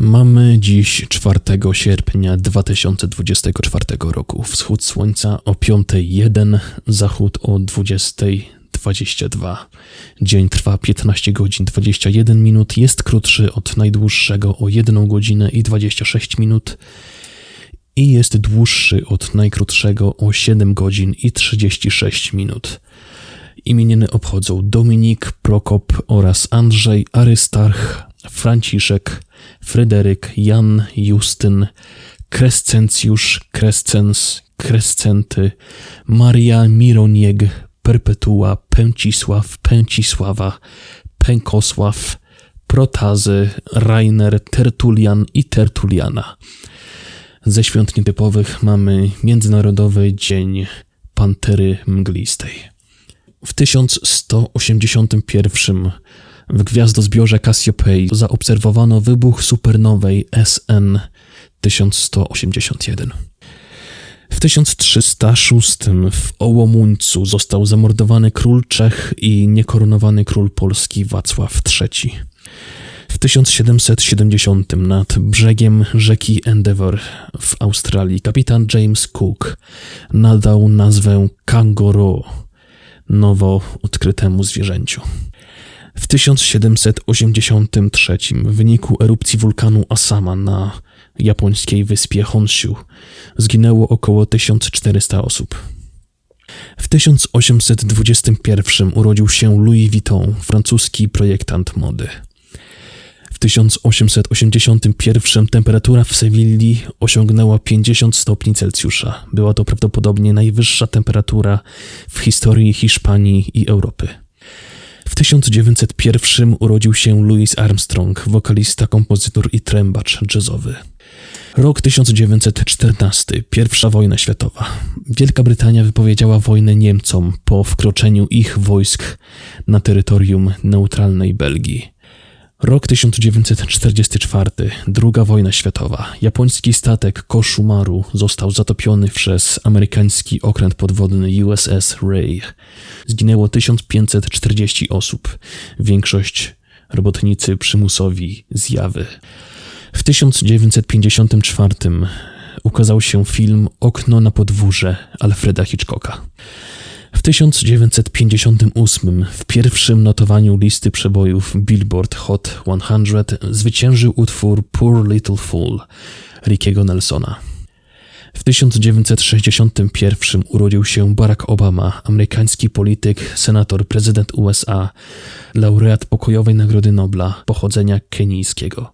Mamy dziś 4 sierpnia 2024 roku. Wschód słońca o 5.01, zachód o 20.22. Dzień trwa 15 godzin 21 minut, jest krótszy od najdłuższego o 1 godzinę i 26 minut i jest dłuższy od najkrótszego o 7 godzin i 36 minut. Imieniny obchodzą Dominik, Prokop oraz Andrzej, Arystarch, Franciszek, Fryderyk, Jan, Justyn, Krescencjusz, Krescens, Krescenty, Maria, Mironieg, Perpetua, Pęcisław, Pęcisława, Pękosław, Protazy, Rainer, Tertulian i Tertuliana. Ze świąt nietypowych mamy Międzynarodowy Dzień Pantery Mglistej. W 1181 w gwiazdozbiorze Cassiopei zaobserwowano wybuch supernowej SN 1181. W 1306 w Ołomuńcu został zamordowany król Czech i niekoronowany król Polski Wacław III. W 1770 nad brzegiem rzeki Endeavour w Australii kapitan James Cook nadał nazwę kangaroo nowo odkrytemu zwierzęciu. W 1783 w wyniku erupcji wulkanu Asama na japońskiej wyspie Honshu zginęło około 1400 osób. W 1821 urodził się Louis Vuitton, francuski projektant mody. W 1881 temperatura w Sewilli osiągnęła 50 stopni Celsjusza. Była to prawdopodobnie najwyższa temperatura w historii Hiszpanii i Europy. W 1901 urodził się Louis Armstrong, wokalista, kompozytor i trębacz jazzowy. Rok 1914, pierwsza wojna światowa. Wielka Brytania wypowiedziała wojnę Niemcom po wkroczeniu ich wojsk na terytorium neutralnej Belgii. Rok 1944, druga wojna światowa. Japoński statek Koshumaru został zatopiony przez amerykański okręt podwodny USS Ray. Zginęło 1540 osób, większość robotnicy przymusowi zjawy. W 1954 ukazał się film Okno na podwórze Alfreda Hitchcocka. W 1958 w pierwszym notowaniu listy przebojów Billboard Hot 100 zwyciężył utwór Poor Little Fool Rickiego Nelsona. W 1961 urodził się Barack Obama, amerykański polityk, senator, prezydent USA, laureat pokojowej Nagrody Nobla pochodzenia kenijskiego.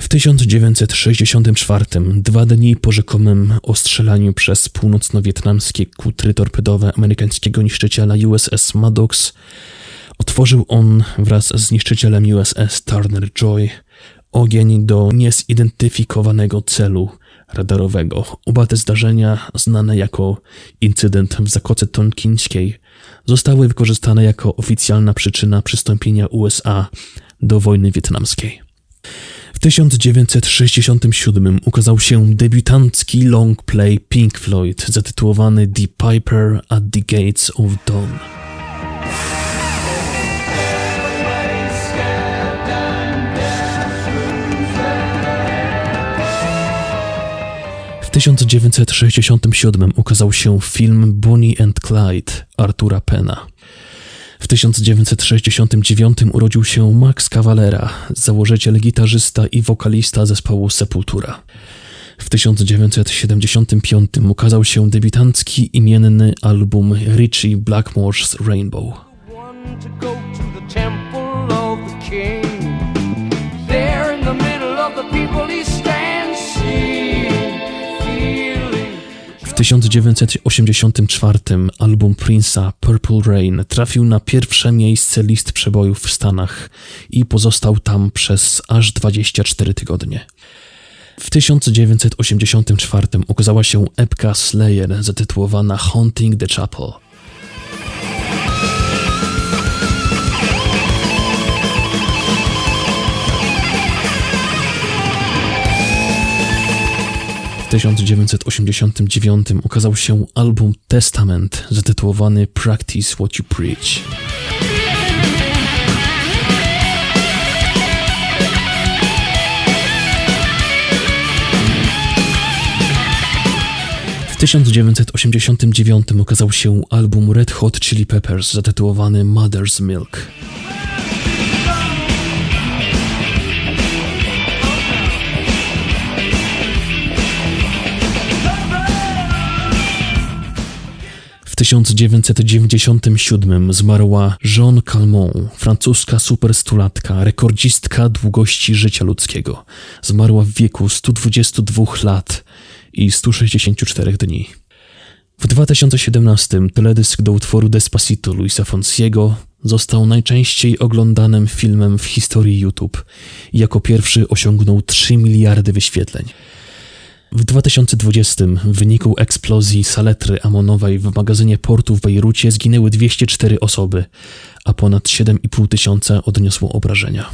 W 1964, dwa dni po rzekomym ostrzelaniu przez północno-wietnamskie kutry torpedowe amerykańskiego niszczyciela USS Maddox, otworzył on wraz z niszczycielem USS Turner Joy ogień do niezidentyfikowanego celu radarowego. Oba te zdarzenia, znane jako incydent w Zakoce Tonkińskiej, zostały wykorzystane jako oficjalna przyczyna przystąpienia USA do wojny wietnamskiej. W 1967 ukazał się debiutancki long play Pink Floyd zatytułowany The Piper at the Gates of Dawn. W 1967 ukazał się film Bonnie and Clyde Artura Pena. W 1969 urodził się Max Cavalera, założyciel, gitarzysta i wokalista zespołu Sepultura. W 1975 ukazał się debiutancki imienny album Richie Blackmore's Rainbow. 1984 album Prince'a Purple Rain trafił na pierwsze miejsce list przebojów w Stanach i pozostał tam przez aż 24 tygodnie. W 1984 ukazała się epka Slayer zatytułowana Haunting the Chapel. 1989 ukazał się album Testament zatytułowany Practice What You Preach. W 1989 ukazał się album Red Hot Chili Peppers zatytułowany Mother's Milk. 1997 zmarła Jeanne Calment, francuska superstulatka, rekordzistka długości życia ludzkiego. Zmarła w wieku 122 lat i 164 dni. W 2017 teledysk do utworu Despacito Luisa Fonsiego został najczęściej oglądanym filmem w historii YouTube i jako pierwszy osiągnął 3 miliardy wyświetleń. W 2020 w wyniku eksplozji saletry amonowej w magazynie portu w Bejrucie zginęły 204 osoby, a ponad 7,5 tysiąca odniosło obrażenia.